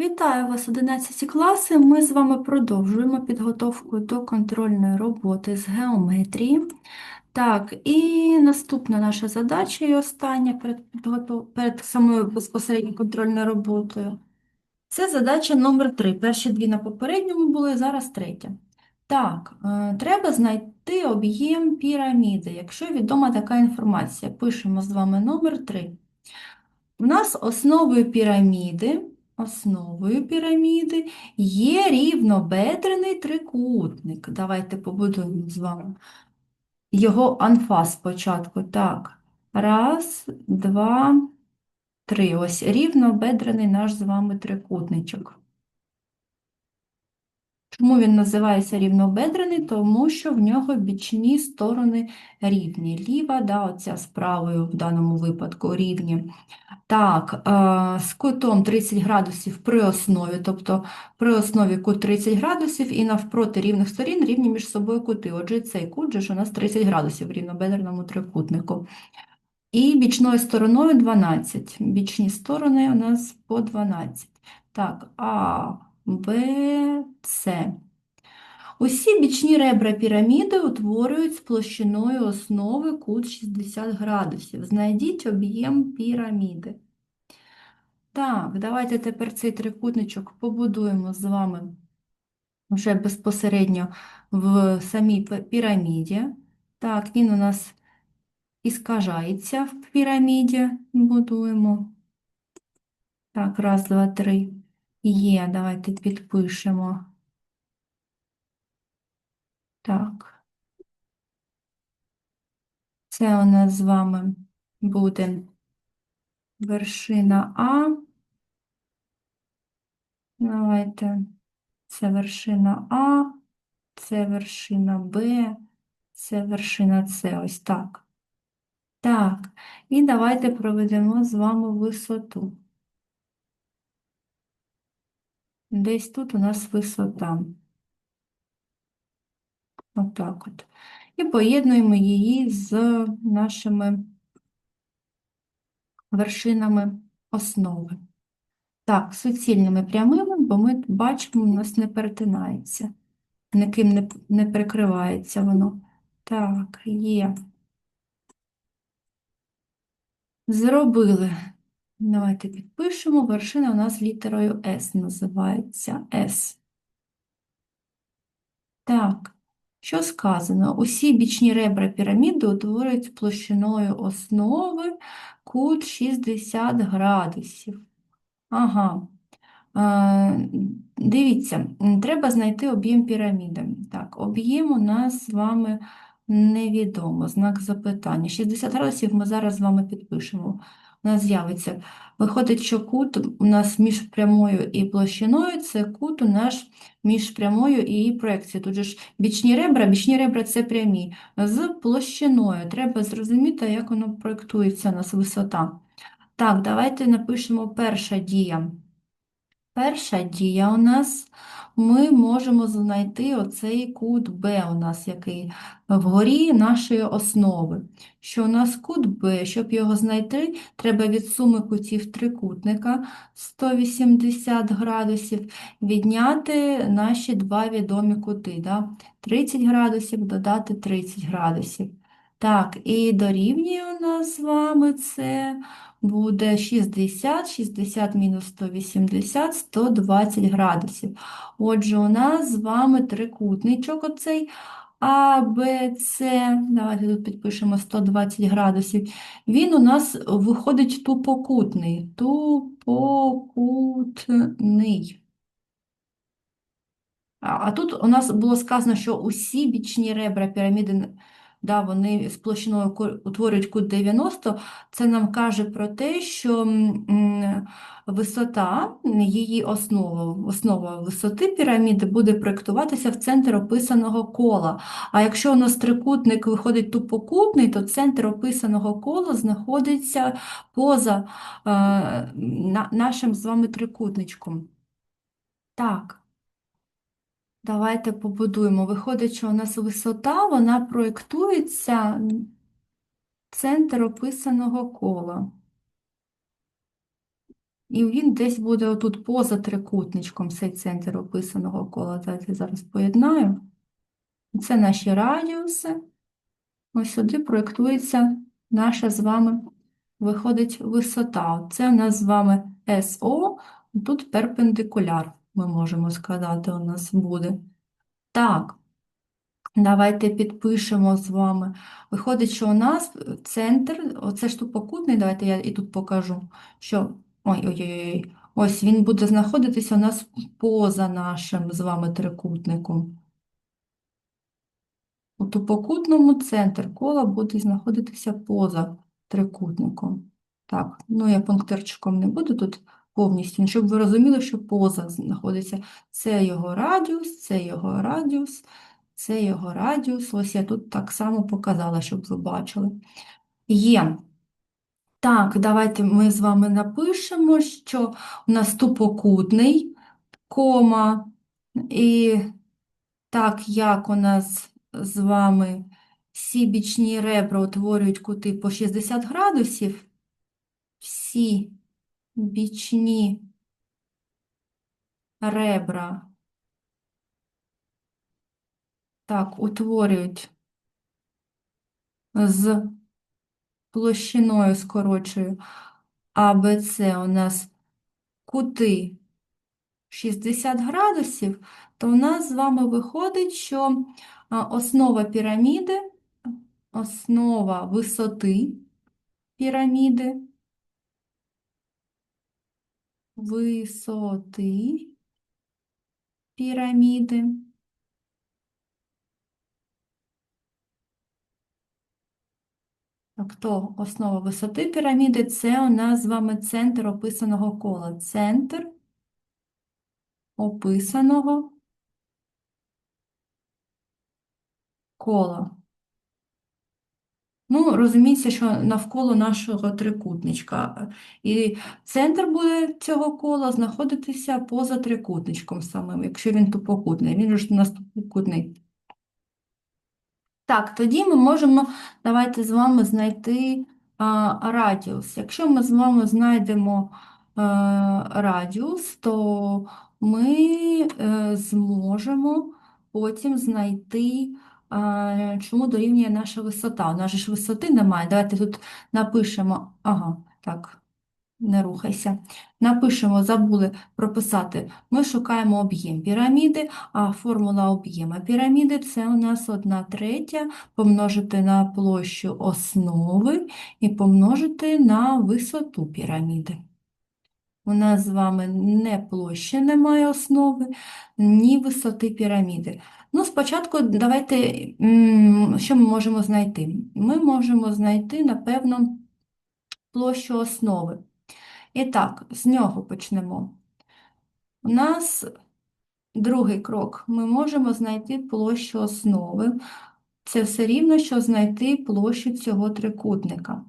Вітаю вас, 11 класи. Ми з вами продовжуємо підготовку до контрольної роботи з геометрії. Так, і наступна наша задача, і остання перед, підготов... перед самою безпосередньо контрольною роботою. Це задача номер 3. Перші дві на попередньому були, зараз третя. Так, е, треба знайти об'єм піраміди, якщо відома така інформація. Пишемо з вами номер 3. У нас основою піраміди, основою піраміди є рівнобедрений трикутник. Давайте побудуємо з вами його анфас спочатку. Так, раз, два, три. Ось рівнобедрений наш з вами трикутничок. Чому він називається рівнобедрений? Тому що в нього бічні сторони рівні. Ліва, да, оця з правою в даному випадку рівні. Так, е, з кутом 30 градусів при основі, тобто при основі кут 30 градусів і навпроти рівних сторін рівні між собою кути. Отже, цей кут же ж у нас 30 градусів в рівнобедерному трикутнику. І бічною стороною 12. Бічні сторони у нас по 12. Так, А, Б, С. Усі бічні ребра піраміди утворюють з площиною основи кут 60 градусів. Знайдіть об'єм піраміди. Так, давайте тепер цей трикутничок побудуємо з вами вже безпосередньо в самій пі- піраміді. Так, він у нас іскажається в піраміді. Будуємо. Так, раз, два, три. Є, давайте підпишемо. Так. Це у нас з вами буде вершина А. Давайте. Це вершина А, це вершина Б, це вершина С. Ось так. Так, і давайте проведемо з вами висоту. Десь тут у нас висота. Отак от. І поєднуємо її з нашими вершинами основи. Так, суцільними прямими, бо ми бачимо, у нас не перетинається. Ніким не, не прикривається воно. Так, є. Зробили. Давайте підпишемо. Вершина у нас літерою С називається С. Так, що сказано? Усі бічні ребра піраміди утворюють площиною основи кут 60 градусів. Ага. Е, Дивіться, треба знайти об'єм піраміди. Так, об'єм у нас з вами невідомо, знак запитання. 60 градусів ми зараз з вами підпишемо. Нас з'явиться. Виходить, що кут у нас між прямою і площиною, це кут у нас між прямою і її проекцією. Тут же ж бічні ребра, бічні ребра це прямі. З площиною треба зрозуміти, як воно проєктується у нас висота. Так, давайте напишемо перша дія. Перша дія у нас, ми можемо знайти оцей кут Б у нас, який вгорі нашої основи. Що у нас кут Б, щоб його знайти, треба від суми кутів трикутника 180 градусів відняти наші два відомі кути. Да? 30 градусів додати 30 градусів. Так, і дорівнює у нас з вами це буде 60, 60 мінус 180, 120 градусів. Отже, у нас з вами трикутничок оцей А, Б, С, давайте тут підпишемо 120 градусів. Він у нас виходить тупокутний. Тупокутний. А тут у нас було сказано, що усі бічні ребра піраміди, да, вони з утворюють кут 90. Це нам каже про те, що висота, її основа, основа висоти піраміди буде проєктуватися в центр описаного кола. А якщо у нас трикутник виходить тупокутний, то центр описаного кола знаходиться поза е, на- нашим з вами трикутничком. Так. Давайте побудуємо. Виходить, що у нас висота, вона проєктується центр описаного кола. І він десь буде отут поза трикутничком, цей центр описаного кола. Давайте зараз поєднаю. Це наші радіуси. Ось сюди проєктується наша з вами, виходить висота. Це у нас з вами СО, тут перпендикуляр, ми можемо сказати, у нас буде. Так, давайте підпишемо з вами. Виходить, що у нас центр, оце ж тупокутний, давайте я і тут покажу, що ой-ой-ой, ось він буде знаходитися у нас поза нашим з вами трикутником. У тупокутному центр кола буде знаходитися поза трикутником. Так, ну я пунктирчиком не буду тут повністю, щоб ви розуміли, що поза знаходиться. Це його радіус, це його радіус, це його радіус. Ось я тут так само показала, щоб ви бачили. Є. Так, давайте ми з вами напишемо, що у нас тупокутний, кома, і так як у нас з вами всі бічні ребра утворюють кути по 60 градусів, всі бічні ребра. Так утворюють з площиною скорочую АБЦ у нас кути 60 градусів, то у нас з вами виходить, що основа піраміди, основа висоти піраміди, висоти піраміди. Так, то основа висоти піраміди це у нас з вами центр описаного кола. Центр описаного кола. Ну, розуміється, що навколо нашого трикутничка. І центр буде цього кола знаходитися поза трикутничком самим, якщо він тупокутний. Він ж у нас тупокутний. Так, тоді ми можемо, давайте з вами знайти а, радіус. Якщо ми з вами знайдемо а, радіус, то ми е, зможемо потім знайти, чому дорівнює наша висота. У нас ж висоти немає. Давайте тут напишемо, ага, так, не рухайся. Напишемо, забули прописати. Ми шукаємо об'єм піраміди, а формула об'єма піраміди це у нас 1 третя помножити на площу основи і помножити на висоту піраміди. У нас з вами не площа немає основи, ні висоти піраміди. Ну, спочатку давайте, що ми можемо знайти? Ми можемо знайти, напевно, площу основи. І так, з нього почнемо. У нас другий крок. Ми можемо знайти площу основи. Це все рівно, що знайти площу цього трикутника.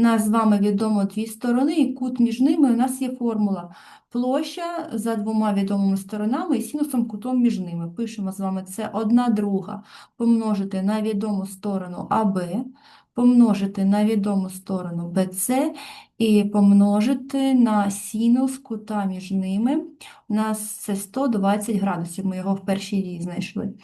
Нас з вами відомо дві сторони, і кут між ними у нас є формула. Площа за двома відомими сторонами і синусом кутом між ними. Пишемо з вами це 1 друга помножити на відому сторону АБ, помножити на відому сторону BC і помножити на синус кута між ними. У нас це 120 градусів, ми його в першій рій знайшли.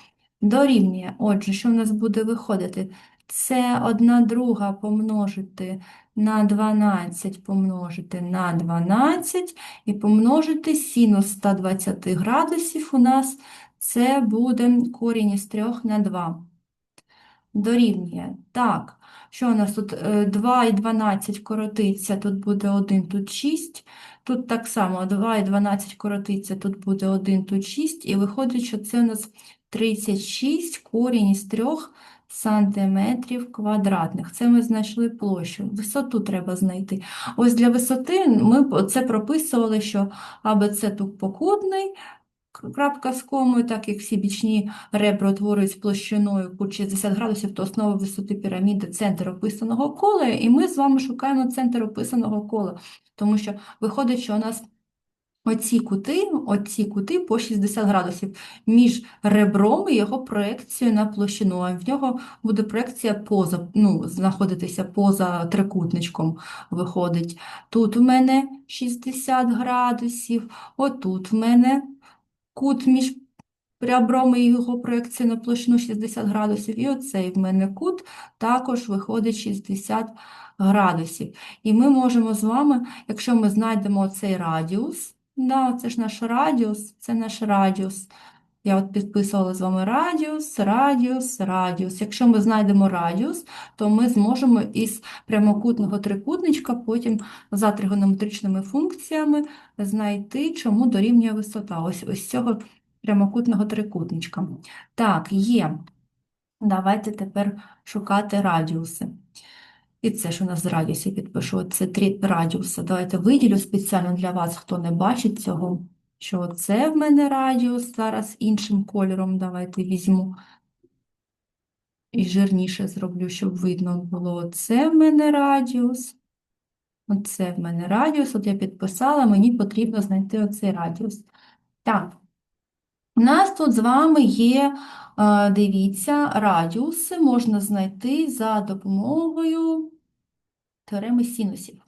Дорівнює, отже, що в нас буде виходити? Це 1 друга помножити на 12 помножити на 12 і помножити синус 120 градусів у нас це буде корінь із 3 на 2. Дорівнює. Так, що у нас тут 2 і 12 коротиться, тут буде 1, тут 6. Тут так само 2 і 12 коротиться, тут буде 1, тут 6. І виходить, що це у нас 36 корінь із 3 сантиметрів квадратних. Це ми знайшли площу. Висоту треба знайти. Ось для висоти ми це прописували, що АБЦ тупокутний, крапка з комою, так як всі бічні ребра утворюють площиною кут 60 градусів, то основа висоти піраміди центр описаного кола, і ми з вами шукаємо центр описаного кола, тому що виходить, що у нас Оці кути, оці кути по 60 градусів між ребром і його проекцією на площину. А в нього буде проекція поза, ну, знаходитися поза трикутничком виходить. Тут в мене 60 градусів, отут в мене кут між ребром і його проекцією на площину 60 градусів. І оцей в мене кут також виходить 60 градусів. І ми можемо з вами, якщо ми знайдемо цей радіус, да, це ж наш радіус, це наш радіус. Я от підписувала з вами радіус, радіус, радіус. Якщо ми знайдемо радіус, то ми зможемо із прямокутного трикутничка потім за тригонометричними функціями знайти, чому дорівнює висота. Ось ось цього прямокутного трикутничка. Так, є. Давайте тепер шукати радіуси. І це ж у нас з радіусів підпишу. Це три радіуси. Давайте виділю спеціально для вас, хто не бачить цього, що це в мене радіус. Зараз іншим кольором давайте візьму. І жирніше зроблю, щоб видно було. Це в мене радіус. Оце в мене радіус. От я підписала, мені потрібно знайти оцей радіус. Так, у нас тут з вами є, е, дивіться, радіуси можна знайти за допомогою теореми синусів.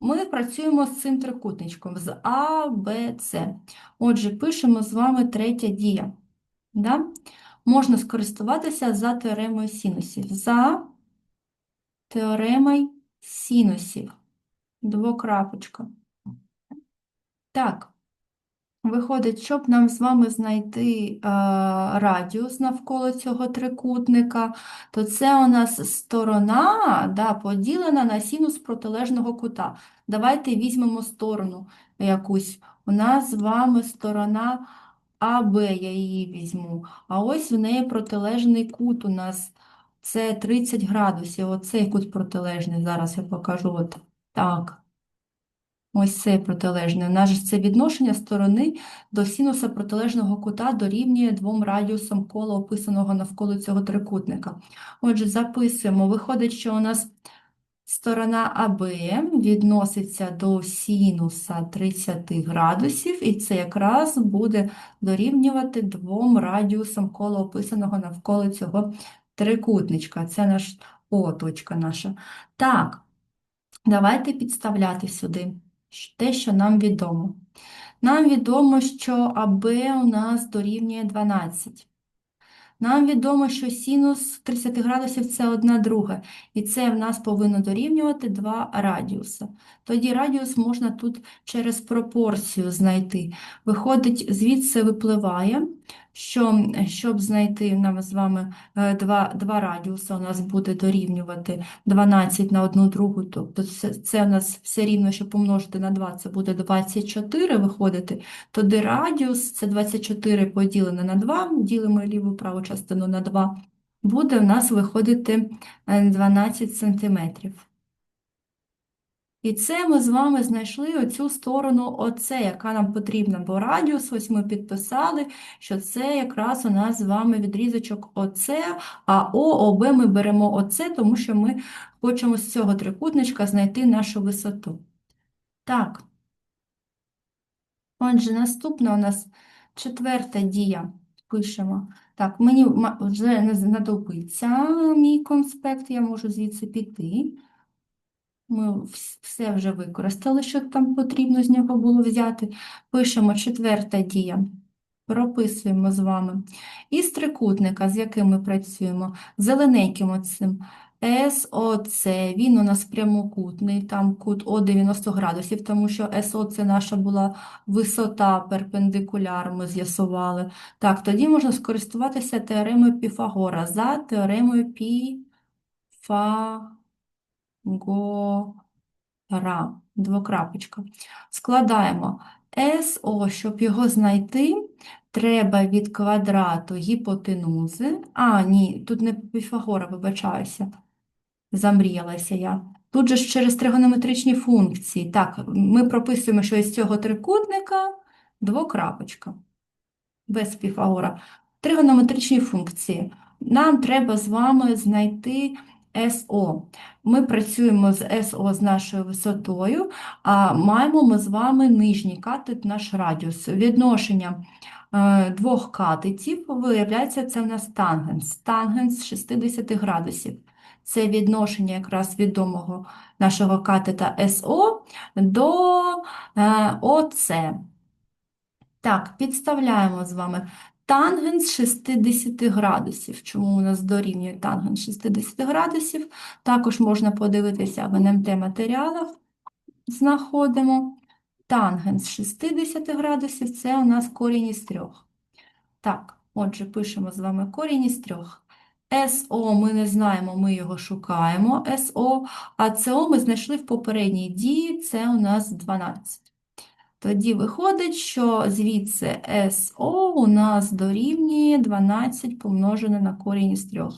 Ми працюємо з цим трикутничком, з А, Б, С. Отже, пишемо з вами третя дія. Да? Можна скористуватися за теоремою синусів. За теоремою синусів. Двокрапочка. Так, виходить, щоб нам з вами знайти е, радіус навколо цього трикутника, то це у нас сторона да, поділена на синус протилежного кута. Давайте візьмемо сторону якусь. У нас з вами сторона АБ, я її візьму. А ось в неї протилежний кут у нас це 30 градусів. Оцей кут протилежний. Зараз я покажу. От так. Ось цей протилежний. У нас це відношення сторони до синуса протилежного кута дорівнює двом радіусам кола, описаного навколо цього трикутника. Отже, записуємо. Виходить, що у нас сторона АБ відноситься до синуса 30 градусів, і це якраз буде дорівнювати двом радіусам кола, описаного навколо цього трикутничка. Це наш О, точка наша. Так, давайте підставляти сюди те, що нам відомо. Нам відомо, що АБ у нас дорівнює 12. Нам відомо, що синус 30 градусів це 1 друга, і це в нас повинно дорівнювати 2 радіуса. Тоді радіус можна тут через пропорцію знайти. Виходить, звідси випливає, що щоб знайти нам з вами 2 е, 2 радіуса, у нас буде дорівнювати 12 на 1 другу, тобто це, це у нас все рівно, що помножити на 2, це буде 24 виходити, тоді радіус це 24 поділене на 2, ділимо ліву праву частину на 2, буде у нас виходити 12 е, сантиметрів. І це ми з вами знайшли оцю сторону оце, яка нам потрібна, бо радіус, ось ми підписали, що це якраз у нас з вами відрізочок оце, а ООБ ми беремо оце, тому що ми хочемо з цього трикутничка знайти нашу висоту. Так. Отже, наступна у нас четверта дія. Пишемо. Так, мені вже не знадобиться мій конспект, я можу звідси піти. Ми все вже використали, що там потрібно з нього було взяти. Пишемо четверта дія. Прописуємо з вами. Із трикутника, з яким ми працюємо, зелененьким оцим СОЦ, він у нас прямокутний, там кут О 90 градусів, тому що СО це наша була висота перпендикуляр, ми з'ясували. Так, тоді можна скористуватися теоремою Піфагора за теоремою Піфагора гора, двокрапочка. Складаємо СО, щоб його знайти, треба від квадрату гіпотенузи. А, ні, тут не Піфагора, вибачаюся, замріялася я. Тут же ж через тригонометричні функції. Так, ми прописуємо, що із цього трикутника двокрапочка. Без Піфагора. Тригонометричні функції. Нам треба з вами знайти СО. Ми працюємо з СО з нашою висотою, а маємо ми з вами нижній катет, наш радіус. Відношення е, двох катетів, виявляється, це в нас тангенс. Тангенс 60 градусів. Це відношення якраз відомого нашого катета СО до е, ОЦ. Так, підставляємо з вами тангенс 60 градусів. Чому у нас дорівнює тангенс 60 градусів? Також можна подивитися в НМТ матеріалах. Знаходимо тангенс 60 градусів, це у нас корінь із трьох. Так, отже, пишемо з вами корінь із трьох. СО ми не знаємо, ми його шукаємо, СО, а СО ми знайшли в попередній дії, це у нас 12. Тоді виходить, що звідси СО у нас дорівнює 12 помножене на корінь із 3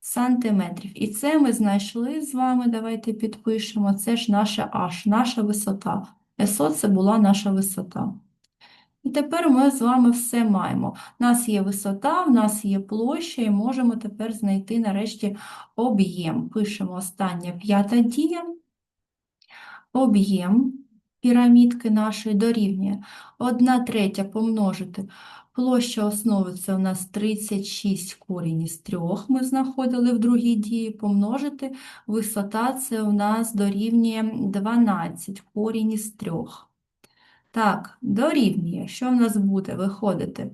сантиметрів. І це ми знайшли з вами, давайте підпишемо, це ж наша H, наша висота. СО це була наша висота. І тепер ми з вами все маємо. У нас є висота, в нас є площа, і можемо тепер знайти нарешті об'єм. Пишемо остання п'ята дія. Об'єм пірамідки нашої дорівнює 1 третя помножити. Площа основи це у нас 36 корінь із 3, ми знаходили в другій дії, помножити. Висота це у нас дорівнює 12 корінь із 3. Так, дорівнює. Що в нас буде виходити?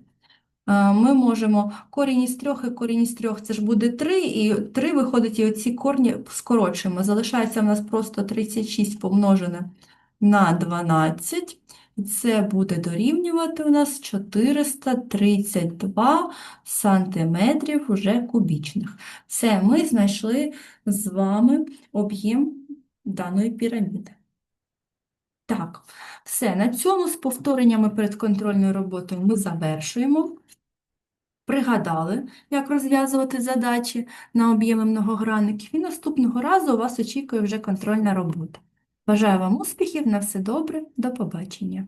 Е, Ми можемо корінь із трьох і корінь із трьох, це ж буде 3, і 3 виходить, і оці корні скорочуємо. Залишається в нас просто 36 помножене на 12. І Це буде дорівнювати у нас 432 сантиметрів уже кубічних. Це ми знайшли з вами об'єм даної піраміди. Так, все, на цьому з повтореннями перед контрольною роботою ми завершуємо. Пригадали, як розв'язувати задачі на об'єми многогранників, і наступного разу у вас очікує вже контрольна робота. Бажаю вам успіхів, на все добре, до побачення.